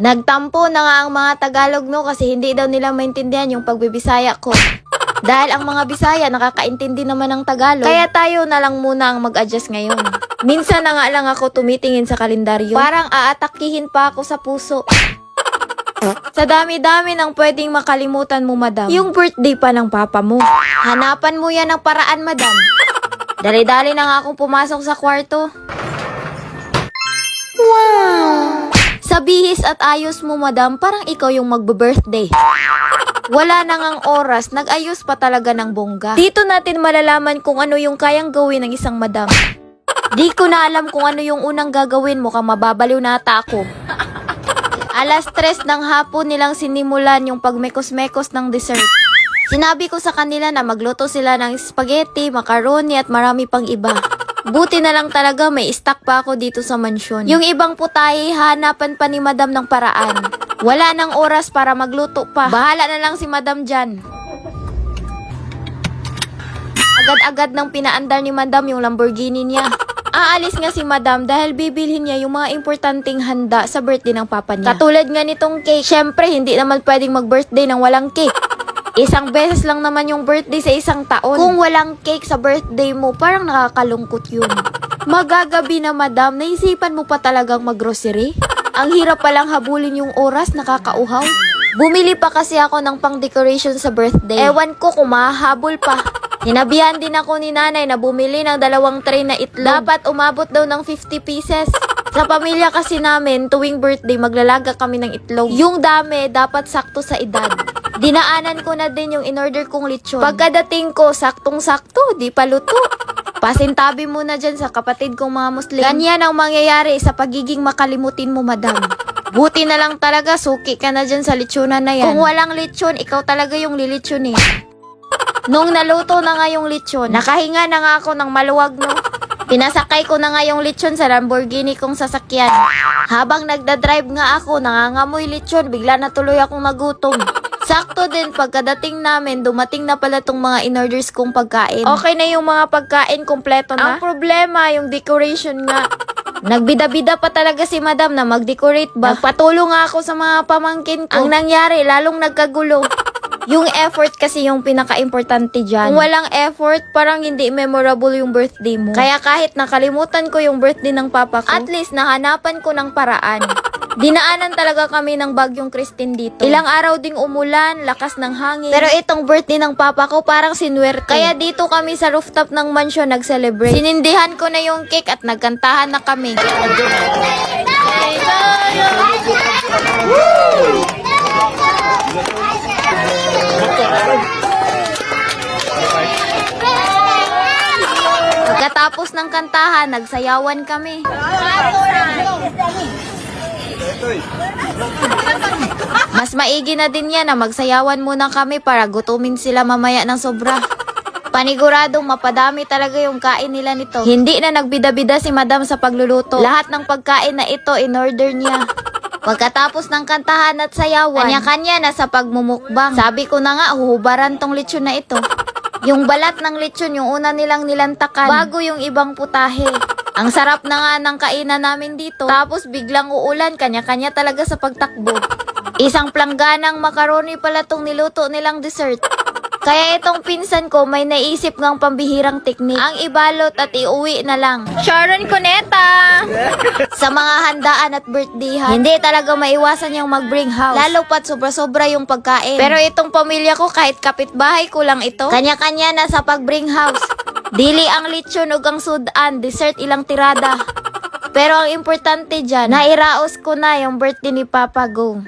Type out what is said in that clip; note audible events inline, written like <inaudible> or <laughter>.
Nagtampo na nga ang mga Tagalog no kasi hindi daw nila maintindihan yung pagbibisaya ko. <laughs> Dahil ang mga Bisaya nakakaintindi naman ng Tagalog. Kaya tayo na lang muna ang mag-adjust ngayon. <laughs> Minsan na nga lang ako tumitingin sa kalendaryo. Parang aatakihin pa ako sa puso. <laughs> Sa dami-dami ng pwedeng makalimutan mo, madam. Yung birthday pa ng papa mo. Hanapan mo yan ng paraan, madam. Dali-dali na nga akong pumasok sa kwarto. Sa bihis at ayos mo, madam, parang ikaw yung magbe-birthday. Wala na ngang oras, nag-ayos pa talaga ng bongga. Dito natin malalaman kung ano yung kayang gawin ng isang madam. Di ko na alam kung ano yung unang gagawin mo, kang mababaliw na ata ako. Alas tres ng hapon nilang sinimulan yung pagmekos-mekos ng dessert. Sinabi ko sa kanila na magluto sila ng spaghetti, macaroni at marami pang iba. Buti na lang talaga may stock pa ako dito sa mansyon. Yung ibang putahe, hanapan pa ni madam ng paraan. Wala nang oras para magluto pa. Bahala na lang si madam dyan. Agad-agad nang pinaandar ni madam yung Lamborghini niya. Aalis nga si madam dahil bibilhin niya yung mga importanteng handa sa birthday ng papa niya. Katulad nga nitong cake, syempre hindi naman pwedeng mag-birthday ng walang cake. Isang beses lang naman yung birthday sa isang taon. Kung walang cake sa birthday mo, parang nakakalungkot yun. Magagabi na madam, naisipan mo pa talagang maggrocery? Ang hirap palang habulin yung oras, nakakauhaw. Bumili pa kasi ako ng pang-decoration sa birthday. Ewan ko kung mahahabol pa. Hinabihan din ako ni nanay na bumili ng dalawang tray na itlog. Dapat umabot daw ng 50 pieces. Sa pamilya kasi namin, tuwing birthday, maglalaga kami ng itlog. Yung dami, dapat sakto sa edad. Dinaanan ko na din yung in-order kong lechon. Pagkadating ko, saktong-sakto, di pa luto. Pasintabi mo na dyan sa kapatid kong mga Muslim. Ganyan ang mangyayari sa pagiging makalimutin mo, madam. Buti na lang talaga, suki ka na dyan sa lechonan na yan. Kung walang lechon, ikaw talaga yung lilechon eh. Nung naluto na nga yung lechon, nakahinga na nga ako ng maluwag no. Pinasakay ko na nga yung lechon sa Lamborghini kong sasakyan. Habang nagdadrive nga ako, nangangamoy lechon, bigla na tuloy akong nagutom. Sakto din, pagkadating namin, dumating na pala tong mga in-orders kong pagkain. Okay na yung mga pagkain, kompleto na. Ang problema, yung decoration nga. Nagbida-bida pa talaga si madam na mag-decorate ba. Nagpatulong nga ako sa mga pamangkin ko. Ang nangyari, lalong nagkagulo. Yung effort kasi yung pinaka-importante dyan. Kung walang effort, parang hindi memorable yung birthday mo. Kaya kahit nakalimutan ko yung birthday ng papa ko, at least nahanapan ko ng paraan. Dinaanan talaga kami ng bagyong Christine dito. Ilang araw ding umulan, lakas ng hangin. Pero itong birthday ng papa ko parang sinuwerte. Kaya dito kami sa rooftop ng mansion nag-celebrate. Sinindihan ko na yung cake at nagkantahan na kami. Pagkatapos ng kantahan, nagsayawan kami. Mas maigi na din yan na magsayawan muna kami para gutumin sila mamaya ng sobra. Paniguradong mapadami talaga yung kain nila nito. Hindi na nagbida-bida si madam sa pagluluto. Lahat ng pagkain na ito in-order niya. Pagkatapos ng kantahan at sayawan, kanya-kanya na sa pagmumukbang. Sabi ko na nga, huhubaran tong lechon na ito. Yung balat ng lechon, yung una nilang nilantakan, bago yung ibang putahe. Ang sarap na nga ng kainan namin dito. Tapos biglang uulan, kanya-kanya talaga sa pagtakbo. Isang plangganang macaroni pala tong niluto nilang dessert. Kaya itong pinsan ko may naisip ngang pambihirang teknik. Ang ibalot at iuwi na lang. Sharon Cuneta! Sa mga handaan at birthdayhan, hindi talaga maiwasan yung mag-bring house. Lalo pat sobra-sobra yung pagkain. Pero itong pamilya ko kahit kapitbahay ko lang ito, kanya-kanya na sa pag-bring house. Dili ang lechon ug ang sudan, dessert ilang tirada. Pero ang importante dyan, nairaos ko na yung birthday ni Papa Go.